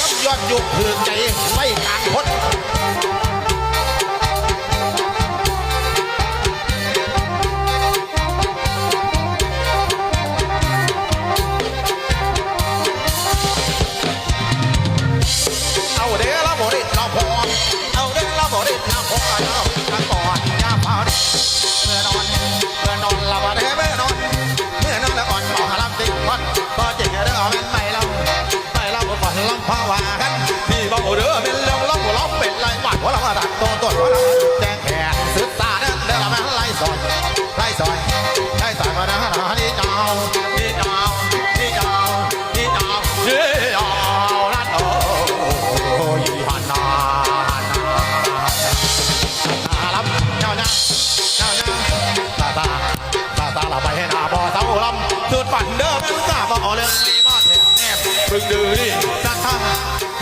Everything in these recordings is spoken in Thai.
รับยอดยุคเพื่อใจไม่ต่างพด ซอยไล่ซอยมนะนี่เจ้านี่เจ้านี่เจ้านี่เจ้านี่เจ้านั่นโอ้ยฮันนาฮันนาอาลำเงาเงาเงาเงาตาตาตาตาเราไปให้นาบ่อเสาลำสุดฝันเด้อแม่นตาบ่อเรื่องนี้มาแทนแนบพึงดื้อดิตั้งทั้ง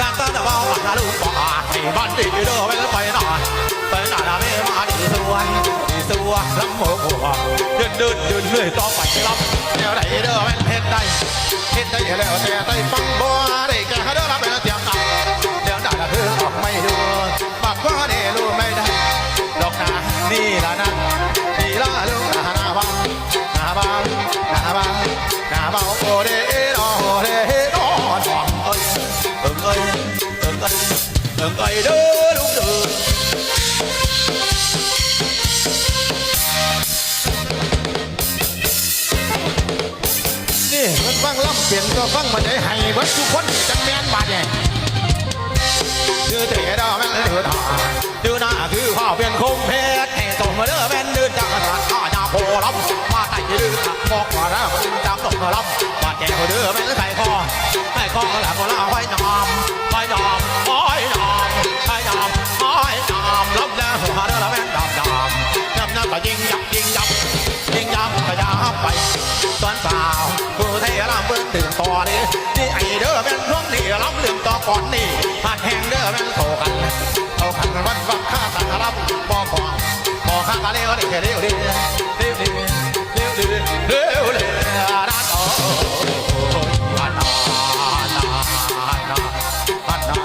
ตั้งตั้งแต่ว่าหาลูกบ่อให้บ้านดีเด้อแม่นไปหน้าไป ดีสวลำหัวหัวเดินเดินเดินเรื่อยต่อไปลำเดี๋ยวไหนเด้อแม่นเฮ็ดได้เฮ็ดได้แล้วแต่ได้ฟังบ่ได้แก่เด้อรับ มันฟังล่ำเปลี่ยนก็ฟังมาได้ให้เบิดทุกคนจังแม่นบาดเนี่ยชื่อเตะดาแม่นเดือดาชื่อหน้าคือข้าวเป็นคงเพชรให้ส่งมาเด้อแม่นเดินจากตลาดข้าจาโพลำมาไต่ดื้อบอกมาแล้วมันจำต้องมาลำมาดแจกเด้อแม่นไข่คอไข่คอแล้วก็ลาไว้ยอมไว้ยอมไว้ยอมไว้ยอมไว้ยอมลำแล้วมาเด้อแม่นดำดำดำนั่นก็ยิงยับยิงยั อนี่นี่ไอเด้อแม่นพวกนี่ลำเรื่องต่อก่อนนี่หาแหงเด้อแม่นโตกันโตกันวันวักข้าสังรับบ่ขอบ่ข้ากันเร็วเร็วเร็วเร็วเร็วเร็วเร็วเร็วเร็วเร็วรัดโอ้ฮันนาฮันนาฮันนาฮันนา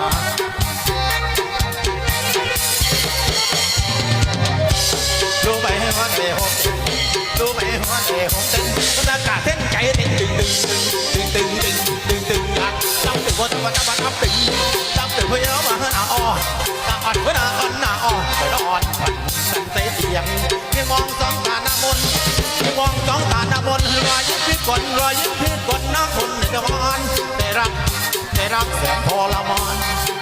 รู้ไหมว่าเดหกรู้ไหมว่าเดหกตึงบรรยากาศเต้นใจเต้นตึงตึงตึงตึง ว่าต้องว่าต้องว่าต้องตึงต้องตึงเพื่อเอามาให้หน้าอ้อตาอ่อนเพื่อนาอ่อนหน้าอ้อนไปนอนฝันสั่นใจเสียงเพียงมองสองตาหน้ามนเพียงมองสองตาหน้ามนรอยยิ้มพิษกลรอยยิ้มพิษกลหน้าคนในตะวันแต่รักแต่รักแสนทรมาน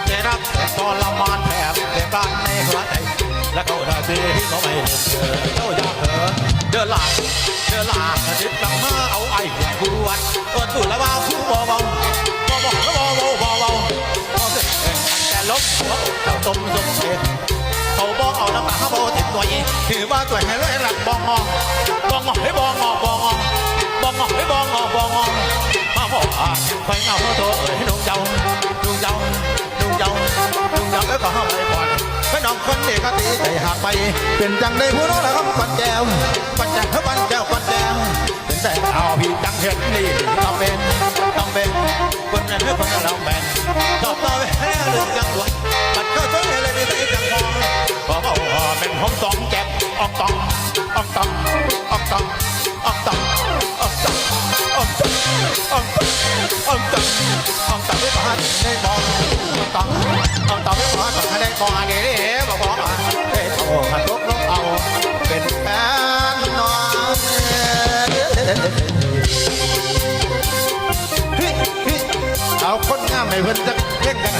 แต่รักแสนทรมานแทบแต่กลางในหัวใจแล้วก็ได้ดีก็ไม่เห็นเธอเจ้าอยากเธอเดินหลังเดินหลังจิตหลังมาเอาไอ้หัวกวนตัวตุ่นแล้วว่าคู่บ่ บ่เจ้าต้มสมเสร็จเขาบอกเอาน้ำตาเขาบอกติดตัวเองคือว่าตัวให้เลยหลักบองงอบ่งงอให้บองงอบองงอบองงอให้บองงอบองงอมาบอกอะไปเอาตัวเอ๋ยนุ่งเจ้านุ่งเจ้านุ่งเจ้านุ่งเจ้าแล้วก็ห้ามไปก่อนไปน้องคนนี้ก็ตีใจหักไป เป็นจังได้ผู้น้องแล้วครับปันแก้วปันแก้วปันแก้วปันแก้วเป็นแต่เอาพี่จังเห็นนี่ต้องเป็นต้องเป็นคนนั้นคนนั้นเราแบ่งชอบต่อไปแค่เรื่องจังหวะ ก็ได้มองอันนี้บอกบอกว่าเฮ้ยโอ้ขันลุกลุกเอา เป็นแฟนน้องเอาคนงามให้เพิ่นจะเล่นกัน